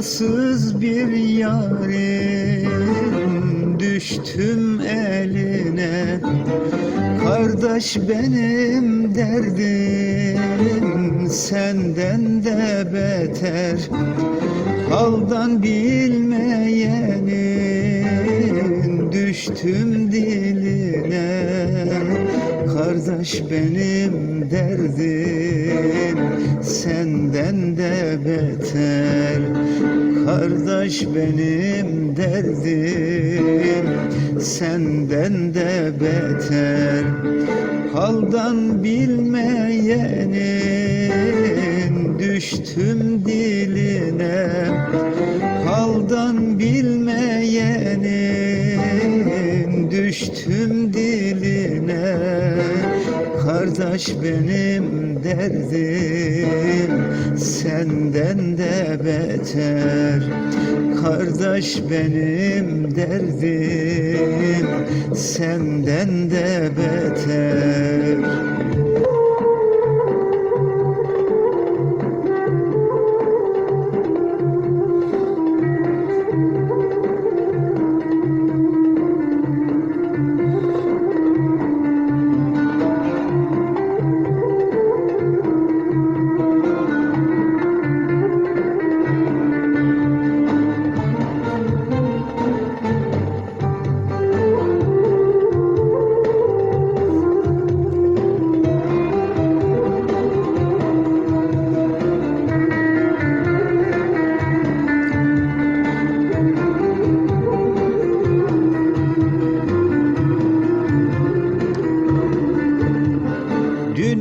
Vefasız bir yarim. Düştüm eline. Kardeş benim derdim. Senden de beter. Haldan bilmeyenin. Düştüm diline. Kardeş benim derdim. Senden de beter Kardeş benim derdim Senden de beter. Haldan bilmeyenin Düştüm diline. Haldan bilmeyenin Düştüm diline Kardeş benim derdim Senden de beter. Kardeş benim derdim Senden de beter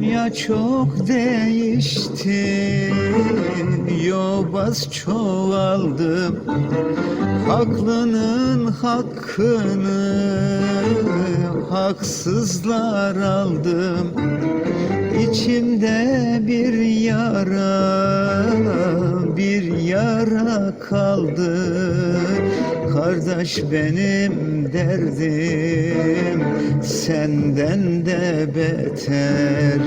Dünya çok değişti. Yobaz çoğaldı. Haklının hakkını Haksızlar aldım İçimde bir yara Bir yara kaldı Kardeş benim derdim Senden de beter.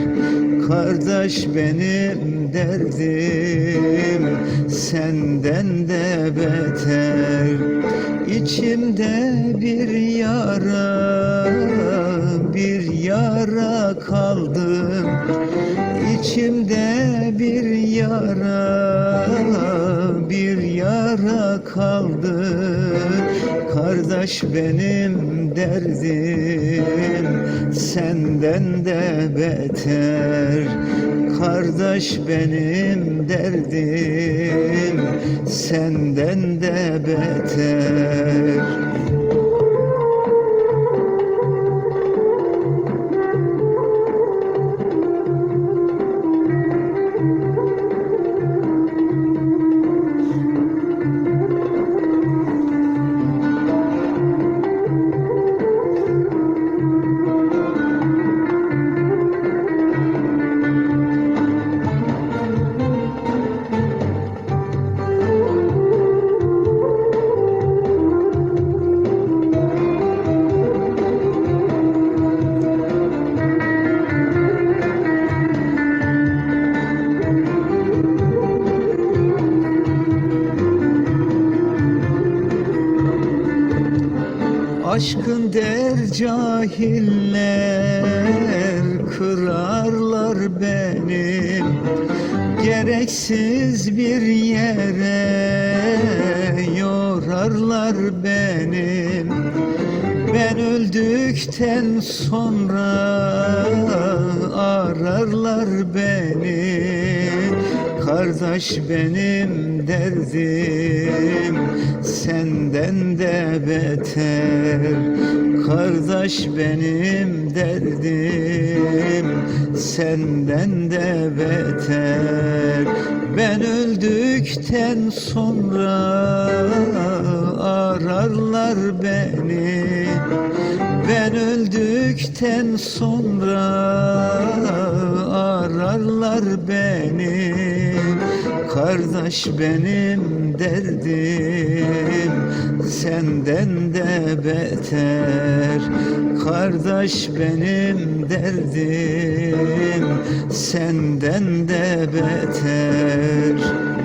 Kardeş benim derdim Senden de beter. İçimde bir yara Bir yara kaldı İçimde bir yara Bir yara kaldı. Kardeş benim derdim Senden de beter. Kardeş benim derdim Senden de beter Aşkın der cahiller Kırarlar benim Gereksiz bir yere Yorarlar benim Ben öldükten sonra Ararlar beni Kardeş benim derdim senden de beter. Kardeş benim derdim senden de beter. Ben öldükten sonra ararlar beni. Ben öldükten sonra ararlar beni Kardeş benim derdim senden de beter. Kardeş benim derdim senden de beter